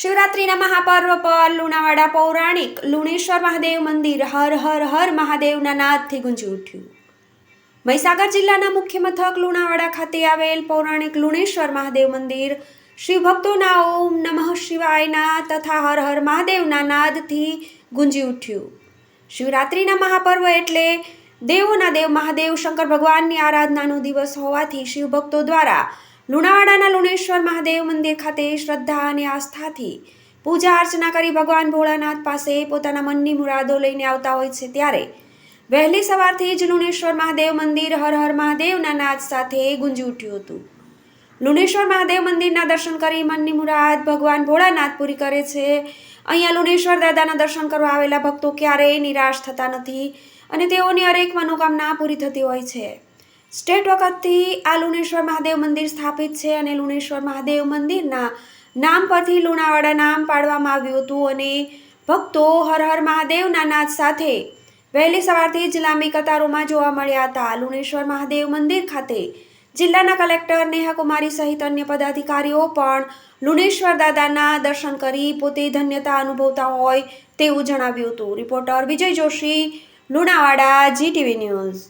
શિવરાત્રિના મહાપર્વ પર લુણાવાડા પૌરાણિક લુણેશ્વર મહાદેવ મંદિર હર હર હર મહાદેવના નાદથી ગુંજી ઉઠ્યું. મહીસાગર જિલ્લાના મુખ્ય મથક લુણાવાડા ખાતે આવેલ પૌરાણિક લુણેશ્વર મહાદેવ મંદિર શિવભક્તોના ઓમ નમઃ શિવાયના તથા હર હર મહાદેવના નાદથી ગુંજી ઉઠ્યું. શિવરાત્રિના મહાપર્વ એટલે દેવોના દેવ મહાદેવ શંકર ભગવાનની આરાધનાનો દિવસ હોવાથી શિવભક્તો દ્વારા લુણાવાડાના લુણેશ્વર મહાદેવ મંદિર ખાતે શ્રદ્ધા અને આસ્થાથી પૂજા અર્ચના કરી ભગવાન ભોળાનાથ પાસે પોતાના મનની મુરાદો લઈને આવતા હોય છે ત્યારે વહેલી સવારથી જ લુણેશ્વર મહાદેવ મંદિર હર હર મહાદેવના નાદ સાથે ગુંજી ઉઠ્યું હતું. લુણેશ્વર મહાદેવ મંદિરના દર્શન કરી મનની મુરાદ ભગવાન ભોળાનાથ પૂરી કરે છે. અહીંયા લુણેશ્વર દાદાના દર્શન કરવા આવેલા ભક્તો ક્યારેય નિરાશ થતા નથી અને તેઓની હરેક મનોકામના પૂરી થતી હોય છે. સ્ટેટ વખતથી આ લુણેશ્વર મહાદેવ મંદિર સ્થાપિત છે અને લુણેશ્વર મહાદેવ મંદિરના નામ પરથી લુણાવાડા નામ પાડવામાં આવ્યું હતું અને ભક્તો હર હર મહાદેવના નાદ સાથે વહેલી સવારથી જ લાંબી કતારોમાં જોવા મળ્યા હતા. લુણેશ્વર મહાદેવ મંદિર ખાતે જિલ્લાના કલેક્ટર નેહા કુમારી સહિત અન્ય પદાધિકારીઓ પણ લુણેશ્વર દાદાના દર્શન કરી પોતે ધન્યતા અનુભવતા હોય તેવું જણાવ્યું હતું. Reporter Vijay Joshi, Lunawada GTV news.